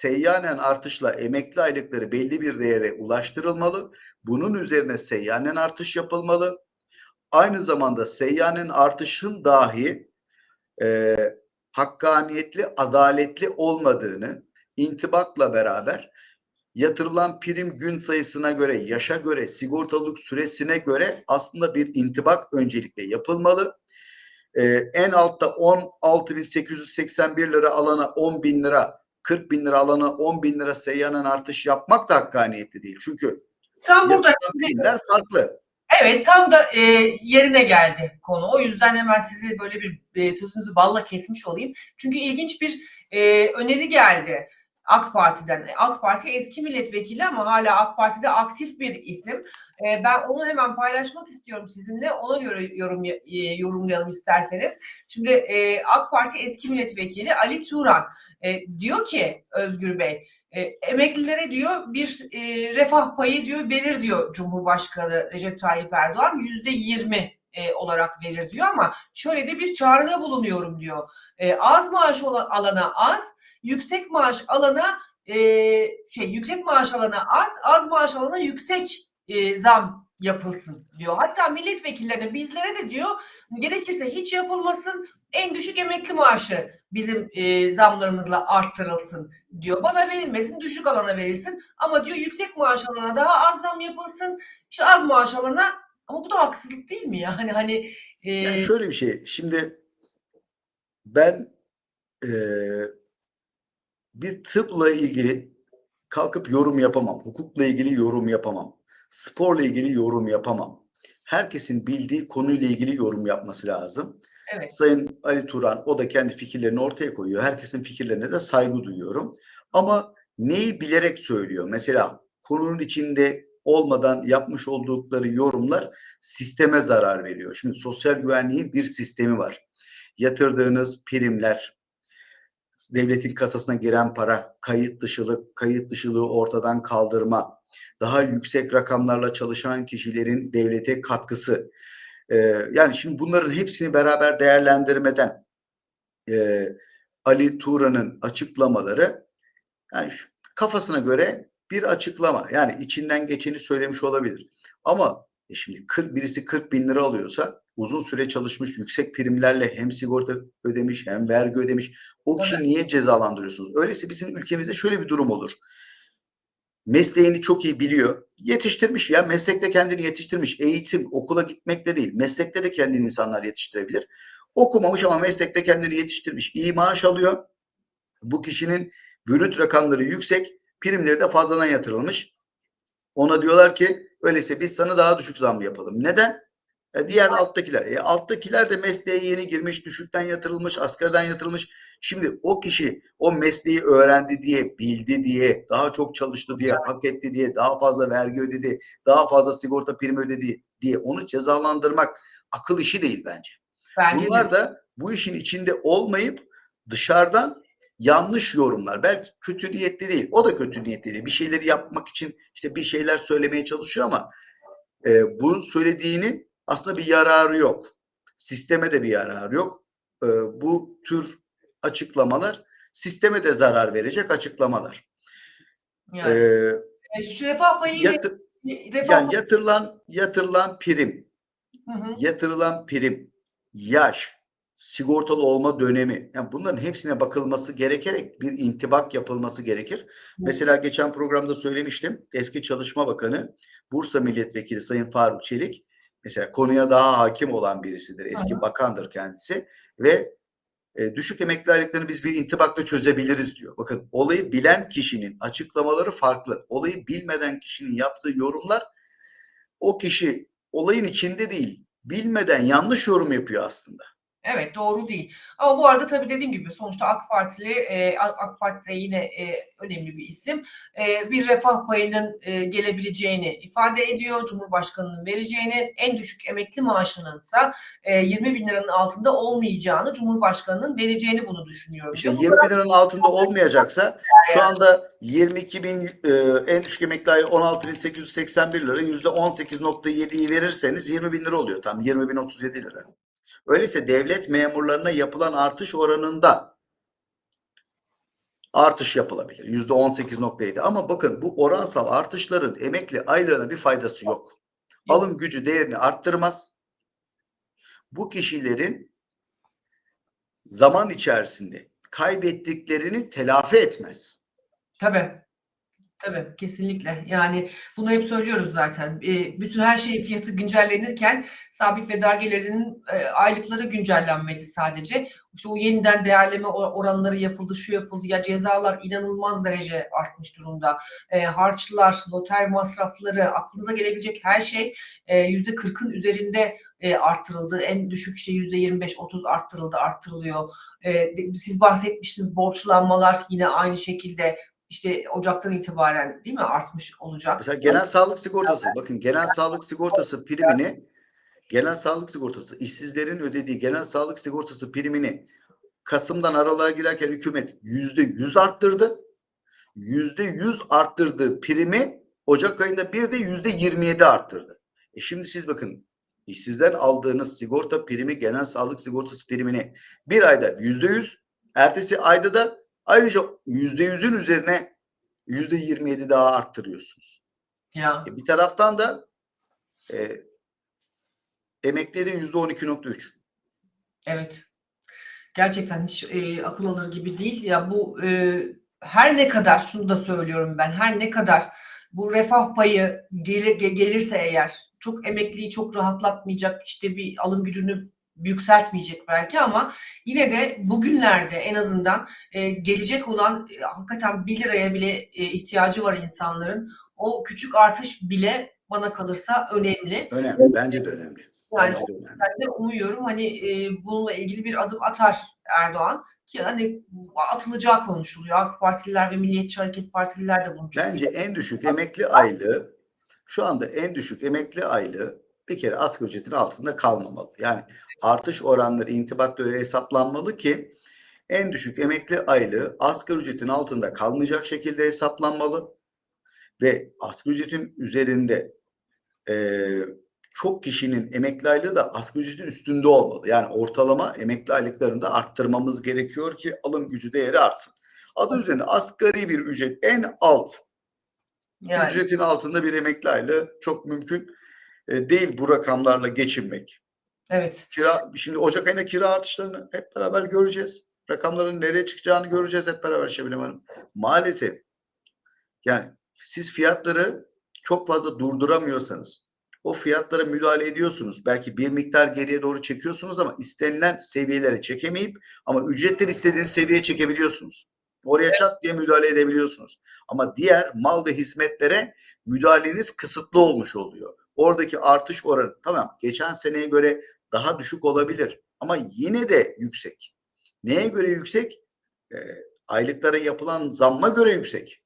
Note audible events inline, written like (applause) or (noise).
seyyanen artışla emekli aylıkları belli bir değere ulaştırılmalı. Bunun üzerine seyyanen artış yapılmalı. Aynı zamanda seyyanen artışın dahi e, hakkaniyetli, adaletli olmadığını intibakla beraber yatırılan prim gün sayısına göre, yaşa göre, sigortalılık süresine göre aslında bir intibak öncelikle yapılmalı. Ee, en altta 16.881 lira alana 10 bin lira, 40 bin lira alana 10 bin lira seyyanen artış yapmak da hakkaniyetli değil. Çünkü Tam burada primler farklı. evet tam da e, yerine geldi konu. O yüzden hemen sizi böyle bir e, sözünüzü balla kesmiş olayım. Çünkü ilginç bir e, öneri geldi. AK Parti'den. AK Parti eski milletvekili ama hala AK Parti'de aktif bir isim. E, ben onu hemen paylaşmak istiyorum sizinle. Ona göre yorum e, yorumlayalım isterseniz. Şimdi e, AK Parti eski milletvekili Ali Turan e, diyor ki Özgür Bey e, emeklilere diyor bir e, refah payı diyor verir diyor Cumhurbaşkanı Recep Tayyip Erdoğan yüzde yirmi e, olarak verir diyor ama şöyle de bir çağrıda bulunuyorum diyor. E, az maaş alana az, yüksek maaş alana e, şey yüksek maaş alana az, az maaş alana yüksek e, zam yapılsın diyor. Hatta milletvekillerine bizlere de diyor gerekirse hiç yapılmasın en düşük emekli maaşı bizim e, zamlarımızla arttırılsın diyor. Bana verilmesin düşük alana verilsin ama diyor yüksek maaş alana daha az zam yapılsın. İşte az maaş alana ama bu da haksızlık değil mi ya? (laughs) Hani hani e, Yani şöyle bir şey. Şimdi ben eee, bir tıpla ilgili kalkıp yorum yapamam. Hukukla ilgili yorum yapamam. Sporla ilgili yorum yapamam. Herkesin bildiği konuyla ilgili yorum yapması lazım. evet Sayın Ali Turan o da kendi fikirlerini ortaya koyuyor. Herkesin fikirlerine de saygı duyuyorum. Ama neyi bilerek söylüyor? Mesela konunun içinde olmadan yapmış oldukları yorumlar sisteme zarar veriyor. Şimdi sosyal güvenliğin bir sistemi var. Yatırdığınız primler, devletin kasasına giren para, kayıt dışılık, kayıt dışılığı ortadan kaldırma, daha yüksek rakamlarla çalışan kişilerin devlete katkısı. Ee, yani şimdi bunların hepsini beraber değerlendirmeden e, Ali Turan'ın açıklamaları yani şu, kafasına göre bir açıklama. Yani içinden geçeni söylemiş olabilir. Ama e şimdi 40, birisi 40 bin lira alıyorsa uzun süre çalışmış yüksek primlerle hem sigorta ödemiş hem vergi ödemiş. O kişi Evet. niye cezalandırıyorsunuz? Öyleyse bizim ülkemizde şöyle bir durum olur. Mesleğini çok iyi biliyor. Yetiştirmiş ya meslekte kendini yetiştirmiş. Eğitim okula gitmekle değil meslekte de kendini insanlar yetiştirebilir. Okumamış ama meslekte kendini yetiştirmiş. iyi maaş alıyor. Bu kişinin brüt rakamları yüksek. Primleri de fazladan yatırılmış. Ona diyorlar ki öyleyse biz sana daha düşük zam yapalım. Neden? E, diğer alttakiler. E, alttakiler de mesleğe yeni girmiş, düşükten yatırılmış, askerden yatırılmış. Şimdi o kişi o mesleği öğrendi diye, bildi diye, daha çok çalıştı diye, hak etti diye, daha fazla vergi ödedi, daha fazla sigorta primi ödedi diye onu cezalandırmak akıl işi değil bence. bence Bunlar de da bu işin içinde olmayıp dışarıdan yanlış yorumlar. Belki kötü niyetli değil. O da kötü niyetli değil. Bir şeyleri yapmak için işte bir şeyler söylemeye çalışıyor ama e, bu söylediğinin aslında bir yararı yok. Sisteme de bir yararı yok. E, bu tür açıklamalar sisteme de zarar verecek açıklamalar. yani. E, E, şu refah payı ile yatı- refah yani yatırılan yatırılan prim, Hı hı. yatırılan prim, yaş, sigortalı olma dönemi. Yani bunların hepsine bakılması gerekerek bir intibak yapılması gerekir. Mesela geçen programda söylemiştim. Eski Çalışma Bakanı, Bursa Milletvekili Sayın Faruk Çelik mesela konuya daha hakim olan birisidir. Eski Hı bakandır kendisi ve e, düşük emekli aylıklarını biz bir intibakla çözebiliriz diyor. Bakın olayı bilen kişinin açıklamaları farklı. Olayı bilmeden kişinin yaptığı yorumlar o kişi olayın içinde değil, bilmeden yanlış yorum yapıyor aslında. Evet doğru değil. Ama bu arada tabii dediğim gibi sonuçta AK Partili, e, AK Parti'de yine e, önemli bir isim. E, bir refah payının e, gelebileceğini ifade ediyor. Cumhurbaşkanının vereceğini, en düşük emekli maaşınınsa e, 20 bin liranın altında olmayacağını, Cumhurbaşkanının vereceğini bunu düşünüyorum. İşte diyor. Bu 20 bin liranın altında olmayacaksa şu anda 22 bin e, en düşük emekli ayı 16.881 lira yüzde 18.7'yi verirseniz 20 bin lira oluyor tam 20 bin 37 lira. Öyleyse devlet memurlarına yapılan artış oranında artış yapılabilir. Yüzde 18.7 ama bakın bu oransal artışların emekli aylığına bir faydası yok. Alım gücü değerini arttırmaz. Bu kişilerin zaman içerisinde kaybettiklerini telafi etmez. Tabii. Tabii kesinlikle. Yani bunu hep söylüyoruz zaten. E, bütün her şeyin fiyatı güncellenirken sabit ve dar gelirinin e, aylıkları güncellenmedi sadece. İşte o yeniden değerleme or- oranları yapıldı, şu yapıldı. Ya cezalar inanılmaz derece artmış durumda. E, harçlar, noter masrafları, aklınıza gelebilecek her şey e, yüzde 40'ın üzerinde e, arttırıldı. En düşük işte yüzde 25-30 arttırıldı, arttırılıyor. E, de- siz bahsetmiştiniz borçlanmalar yine aynı şekilde işte Ocak'tan itibaren değil mi artmış olacak. Mesela genel sağlık sigortası bakın genel sağlık sigortası primini genel sağlık sigortası işsizlerin ödediği genel sağlık sigortası primini Kasım'dan aralığa girerken hükümet yüzde yüz arttırdı. Yüzde yüz arttırdığı primi Ocak ayında bir de yüzde yirmi yedi arttırdı. E şimdi siz bakın işsizden aldığınız sigorta primi genel sağlık sigortası primini bir ayda yüzde yüz ertesi ayda da ayrıca yüzde yüzün üzerine yüzde yirmi yedi daha arttırıyorsunuz. Ya E, bir taraftan da e, emekliye de yüzde on iki nokta üç. evet. Gerçekten hiç e, akıl alır gibi değil. Ya bu e, her ne kadar şunu da söylüyorum ben her ne kadar bu refah payı gelir, ge- gelirse eğer çok emekliyi çok rahatlatmayacak işte bir alım gücünü yükseltmeyecek belki ama yine de bugünlerde en azından e, gelecek olan e, hakikaten 1 liraya bile e, ihtiyacı var insanların. O küçük artış bile bana kalırsa önemli. Önemli. Bence de önemli. Yani Bence de önemli. ben de umuyorum hani e, bununla ilgili bir adım atar Erdoğan ki hani atılacağı konuşuluyor. AK Partililer ve Milliyetçi Hareket Partililer de bunu çok Bence en düşük emekli aylığı şu anda en düşük emekli aylığı bir kere asgari ücretin altında kalmamalı. Yani artış oranları intibakla öyle hesaplanmalı ki en düşük emekli aylığı asgari ücretin altında kalmayacak şekilde hesaplanmalı ve asgari ücretin üzerinde eee, çok kişinin emekli aylığı da asgari ücretin üstünde olmalı. Yani ortalama emekli aylıklarını da arttırmamız gerekiyor ki alım gücü değeri artsın. Adı üzerinde asgari bir ücret en alt yani ücretin altında bir emekli aylığı çok mümkün e, değil bu rakamlarla geçinmek. evet Kira şimdi Ocak ayında kira artışlarını hep beraber göreceğiz. Rakamların nereye çıkacağını göreceğiz hep beraber Şebnem Hanım. Maalesef yani siz fiyatları çok fazla durduramıyorsanız o fiyatlara müdahale ediyorsunuz. Belki bir miktar geriye doğru çekiyorsunuz ama istenilen seviyelere çekemeyip ama ücretleri istediğiniz seviyeye çekebiliyorsunuz. Oraya çat diye müdahale edebiliyorsunuz. Ama diğer mal ve hizmetlere müdahaleniz kısıtlı olmuş oluyor. Oradaki artış oranı tamam geçen seneye göre daha düşük olabilir ama yine de yüksek. Neye göre yüksek? Ee, aylıklara yapılan zamma göre yüksek.